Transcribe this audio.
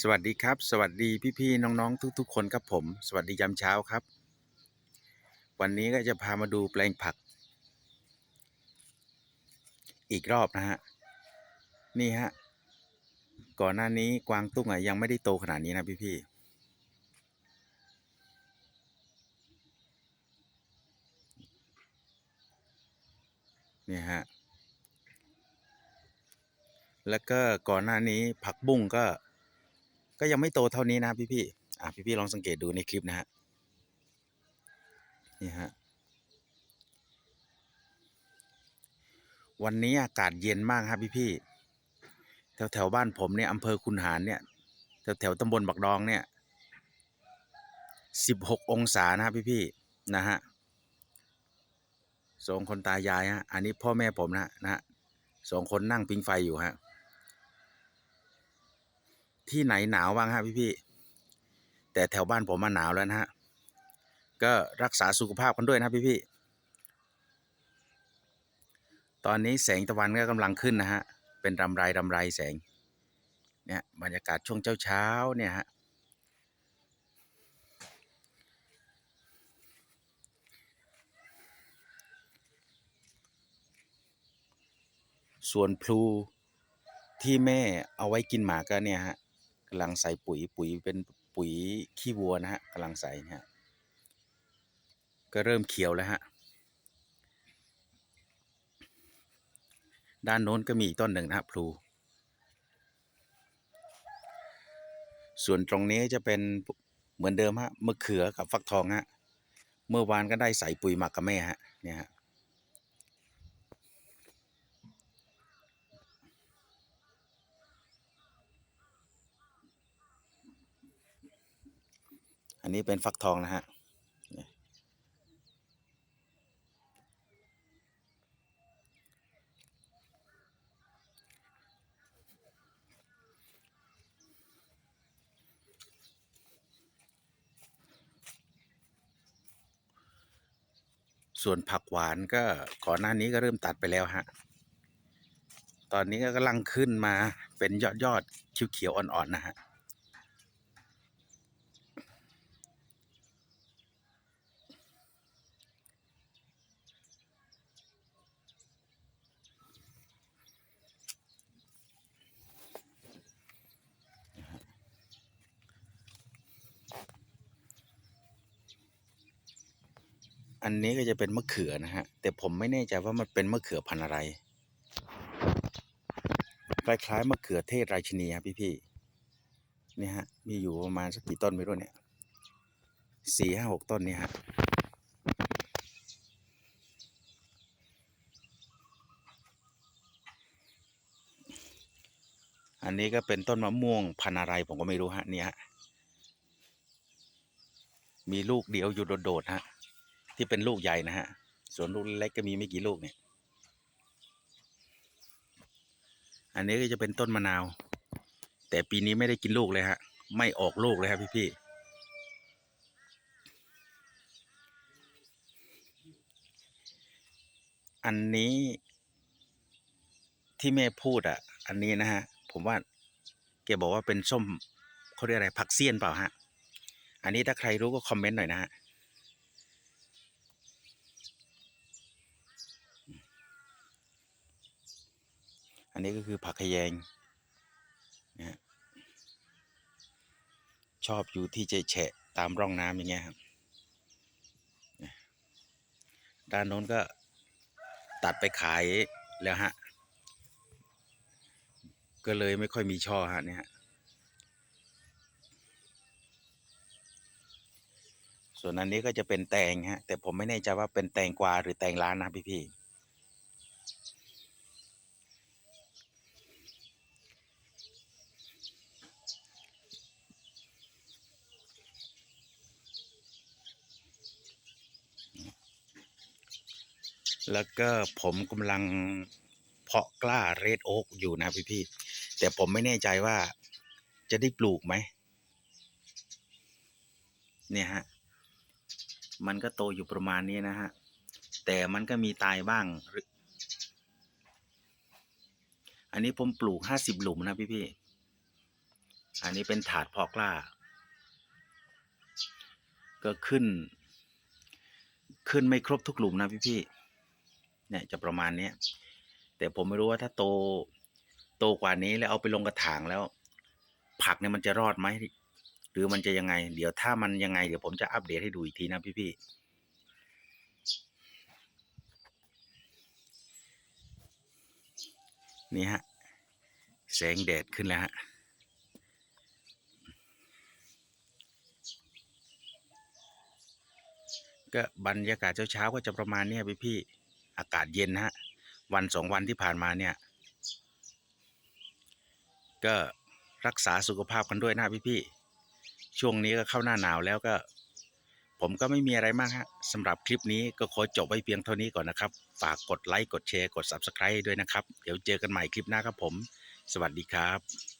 สวัสดีครับ สวัสดีพี่ๆน้องๆ ทุก ๆ คนครับผม สวัสดียามเช้าครับ วันนี้ก็จะพามาดูแปลงผัก อีกรอบนะฮะ นี่ฮะ ก่อนหน้านี้กวางตุ้งอะยังไม่ได้โตขนาดนี้นะพี่ๆเนี่ยฮะ แล้วก็ก่อนหน้านี้ผักบุ้งก็ ก็ยังไม่โตเท่านี้นะพี่ๆอะพี่ๆลองสังเกตดูในคลิปนะฮะนี่ฮะวันนี้อากาศเย็นมากครับพี่ๆแถวแถวบ้านผมเนี่ยอำเภอคุนหารเนี่ยแถวแถวตำบลบักดองเนี่ยสิบหกองศานะครับพี่ๆนะฮะสองคนตายายฮะอันนี้พ่อแม่ผมนะนะฮะสองคนนั่งปิงไฟอยู่ฮะ ที่ไหนหนาวบ้างฮะพี่ๆแต่แถวบ้านผมมาหนาวแล้วนะฮะ ก็รักษาสุขภาพกันด้วยนะพี่ๆตอนนี้แสงตะวันก็กำลังขึ้นนะฮะ เป็นรำไรรำไรแสง เนี่ยบรรยากาศช่วงเช้าเช้าเนี่ยฮะส่วนพลูที่แม่เอาไว้กินหมาก็เนี่ยฮะ กำลังใส่ปุ๋ยปุ๋ยเป็นปุ๋ยขี้วัวนะฮะกำลังใส่นะฮะก็เริ่มเขียวแล้วฮะด้านโน้นก็มีอีกต้นหนึ่งนะครับพลูส่วนตรงนี้จะเป็นเหมือนเดิมฮะมะเขือกับฟักทองฮะเมื่อวานก็ได้ใส่ปุ๋ยหมักกับแม่ฮะเนี่ยฮะ อันนี้เป็นฟักทองนะฮะส่วนผักหวานก็ก่อนหน้านี้ก็เริ่มตัดไปแล้วฮะ ตอนนี้ก็กำลังขึ้นมาเป็นยอดยอดเขียวๆอ่อนๆนะฮะ อันนี้ก็จะเป็นมะเขือนะฮะ แต่ผมไม่แน่ใจว่ามันเป็นมะเขือพันธุ์อะไร คล้ายๆมะเขือเทศราชินีครับพี่ๆนี่ฮะ มีอยู่ประมาณสักกี่ต้นไม่รู้เนี่ยสี่ห้าหกต้นนี่ฮะอันนี้ก็เป็นต้นมะม่วงพันธุ์อะไรผมก็ไม่รู้ฮะเนี่ยฮะมีลูกเดียวอยู่โดดๆฮะ ที่เป็นลูกใหญ่นะฮะ ส่วนลูกเล็กก็มีไม่กี่ลูกเนี่ย อันนี้ก็จะเป็นต้นมะนาว แต่ปีนี้ไม่ได้กินลูกเลยฮะ ไม่ออกลูกเลยครับพี่ๆอันนี้ที่แม่พูดอะ อันนี้นะฮะ ผมว่าแกบอกว่าเป็นส้มเขาเรียกอะไรผักเสี้ยนเปล่าฮะ อันนี้ถ้าใครรู้ก็คอมเมนต์หน่อยนะฮะ อันนี้ก็คือผักขยงนะฮะชอบอยู่ที่จะแฉะตามร่องน้ำอย่างเงี้ยครับด้านโน้นก็ตัดไปขายแล้วฮะ ก็เลยไม่ค่อยมีช่อฮะเนี่ยฮะส่วนอันนี้ก็จะเป็นแตงฮะ แต่ผมไม่แน่ใจว่าเป็นแตงกวาหรือแตงล้านนะพี่พี่ แล้วก็ผมกำลังเพาะกล้าเรดโอ๊กอยู่นะพี่พี่ๆแต่ผมไม่แน่ใจว่าจะได้ปลูกไหม เนี่ยฮะ มันก็โตอยู่ประมาณนี้นะฮะ แต่มันก็มีตายบ้าง อันนี้ผมปลูกห้าสิบหลุมนะพี่พี่อันนี้เป็นถาดเพอกล้า ก็ขึ้น ขึ้นไม่ครบทุกหลุมนะพี่ๆ เนี่ยจะประมาณเนี้ยแต่ผมไม่รู้ว่าถ้าโตโตกว่านี้แล้วเอาไปลงกระถางแล้ว ผักเนี่ยมันจะรอดไหมหรือมันจะยังไง เดี๋ยวถ้ามันยังไง เดี๋ยวผมจะอัปเดตให้ดูอีกทีนะพี่ๆนี่ฮะแสงแดดขึ้นแล้วฮะก็บรรยากาศเช้าๆก็จะประมาณนี้พี่พี่ อากาศเย็นนะฮะ วันสองวันที่ผ่านมาเนี่ย ก็รักษาสุขภาพกันด้วยนะพี่พี่ๆช่วงนี้ก็เข้าหน้าหนาวแล้วก็ ผมก็ไม่มีอะไรมากฮะสำหรับคลิปนี้ก็ขอจบไว้เพียงเท่านี้ก่อนนะครับ ฝากกดไลค์กดแชร์กด Subscribe ด้วยนะครับ เดี๋ยวเจอกันใหม่คลิปหน้าครับผม สวัสดีครับ